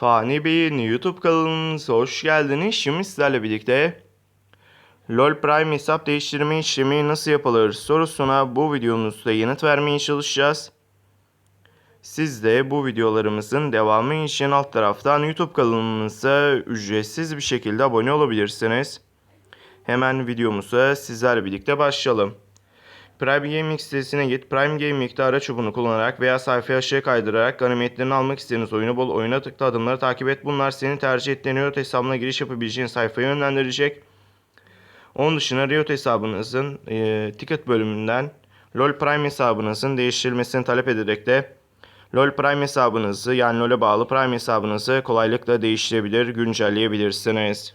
Fani Bey'in YouTube kanalımıza hoş geldiniz. Şimdi sizlerle birlikte LoL Prime hesap değiştirme işlemi nasıl yapılır sorusuna bu videomuzda yanıt vermeye çalışacağız. Siz de bu videolarımızın devamı için alt taraftan YouTube kanalımıza ücretsiz bir şekilde abone olabilirsiniz. Hemen videomuza sizlerle birlikte başlayalım. Prime Gaming sitesine git. Prime Gaming'de araç çubuğunu kullanarak veya sayfayı aşağıya kaydırarak ganimetlerini almak istediğiniz oyunu bol oyuna tıkla adımları takip et. Bunlar senin tercih ettiğin Riot hesabına giriş yapabileceğin sayfaya yönlendirecek. Onun dışında Riot hesabınızın e, ticket bölümünden LoL Prime hesabınızın değiştirilmesini talep ederek de LoL Prime hesabınızı yani LoL'e bağlı Prime hesabınızı kolaylıkla değiştirebilir, güncelleyebilirsiniz.